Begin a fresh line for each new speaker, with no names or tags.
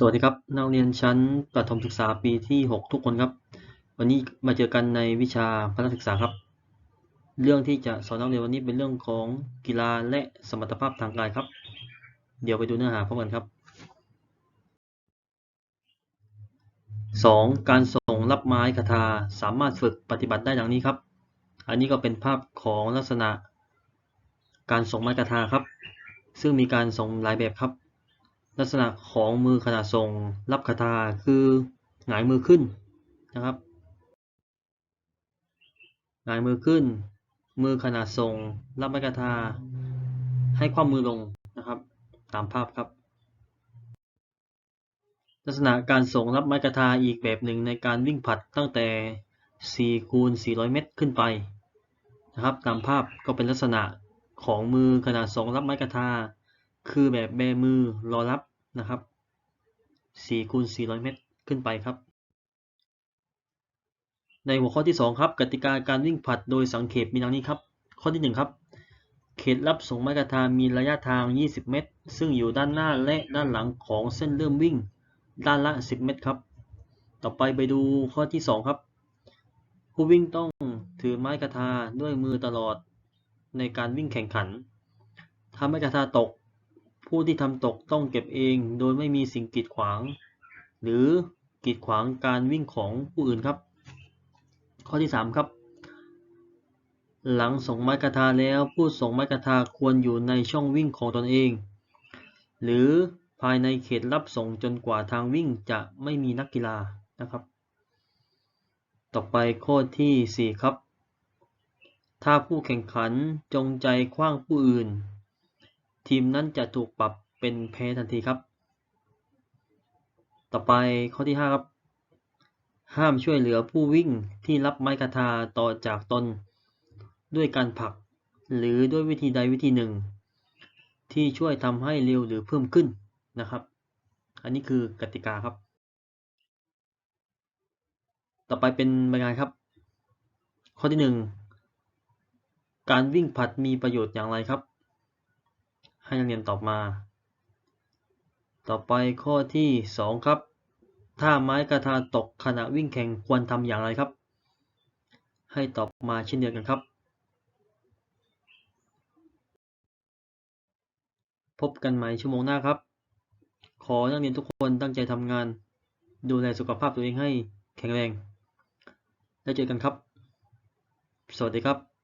สวัสดีครับ นักเรียนชั้นประถมศึกษาปีที่ 6 ทุกคนครับ วันนี้มาเจอกันในวิชาพละศึกษาครับ เรื่องที่จะสอนนักเรียนวันนี้เป็นเรื่องของกีฬาและสมรรถภาพทางกายครับ เดี๋ยวไปดูเนื้อหาพร้อมกันครับ 2. การส่งรับไม้คาถาสามารถฝึกปฏิบัติได้ดังนี้ครับ อันนี้ก็เป็นภาพของลักษณะ การส่งไม้คาถาครับ ซึ่งมีการส่งหลายแบบครับ ลักษณะของมือขณะส่งรับคาถาคือหงายมือขึ้นนะครับหงายมือขึ้น มือขณะส่งรับไม้คาถาให้ความมือลงนะครับตามภาพครับ ลักษณะการส่งรับไม้กระทาอีกแบบหนึ่งในการวิ่งผัดตั้งแต่ 4 คูณ 400 เมตรขึ้นไปนะครับ ตามภาพก็เป็นลักษณะของมือขนาดส่งรับไม้กระทา คือแบบแบมือรอรับ นะครับ4คูณ400 เมตรขึ้นไปครับ ในหัวข้อที่ 2 ครับ กติกาการวิ่งผลัดโดยสังเขปมีดังนี้ครับ ข้อที่ 1 ครับ เขตรับส่งไม้กระทามีระยะทาง 20 เมตร ซึ่งอยู่ด้านหน้าและด้านหลังของเส้นเริ่มวิ่ง ด้านละ 10 เมตรครับ ต่อไปไปดูข้อที่ 2 ครับ ผู้วิ่งต้องถือไม้กระทาด้วยมือตลอดในการวิ่งแข่งขันถ้าไม้กระทาตก ผู้ที่ทำตกต้องเก็บเองโดยไม่มีสิ่งกีดขวาง หรือกีดขวางการวิ่งของผู้อื่นครับ ข้อที่ 3 ครับ หลังส่งไม้กระทาแล้วผู้ส่งไม้กระทาควรอยู่ในช่องวิ่งของตนเอง หรือภายในเขตรับส่งจนกว่าทางวิ่งจะไม่มีนักกีฬานะครับ ต่อไปข้อที่ 4 ครับ ถ้าผู้แข่งขันจงใจคว้างผู้อื่น ทีมนั้นจะถูกปรับเป็นแพ้ทันทีครับ ต่อไปข้อที่ 5 ครับ ห้ามช่วยเหลือผู้วิ่งที่รับไม้กระทาต่อจากตน ด้วยการผลัก หรือด้วยวิธีใดวิธีหนึ่ง ที่ช่วยทำให้เร็วหรือเพิ่มขึ้นนะครับ อันนี้คือกติกาครับ ต่อไปเป็นบรรยายครับ ข้อที่ 1 การวิ่งผัดมีประโยชน์อย่างไรครับ ให้นักเรียนตอบมา ต่อไปข้อที่ 2 ครับ ถ้าไม้กระทาตกขณะวิ่งแข่งควรทำอย่างไรครับ ให้ตอบมาเช่นเดียวกันครับ พบกันใหม่ชั่วโมงหน้าครับ ขอนักเรียนทุกคนตั้งใจทำงาน ดูแลสุขภาพตัวเองให้แข็งแรง แล้วเจอกันครับ สวัสดีครับ